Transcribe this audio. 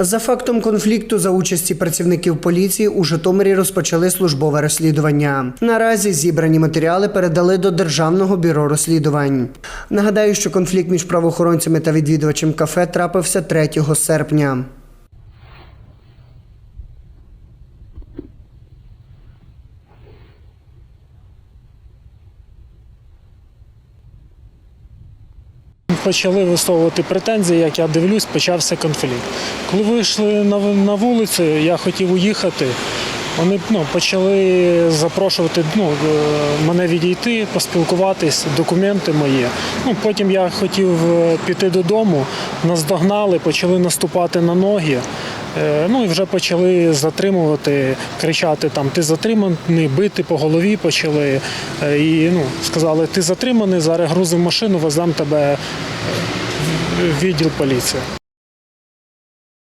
За фактом конфлікту за участі працівників поліції у Житомирі розпочали службове розслідування. Наразі зібрані матеріали передали до Державного бюро розслідувань. Нагадаю, що конфлікт між правоохоронцями та відвідувачем кафе трапився 3 серпня. Почали висловувати претензії, як я дивлюсь, почався конфлікт. Коли вийшли на, вулицю, я хотів уїхати. Вони ну, почали запрошувати ну, е, мене відійти, поспілкуватись, документи мої. Ну, потім я хотів е, піти додому, нас догнали, почали наступати на ноги. Е, Ну і вже почали затримувати, кричати там Ти затриманий, бити по голові почали. Е, І ну, сказали, ти затриманий, зараз грузимо машину, веземо тебе в відділ поліції.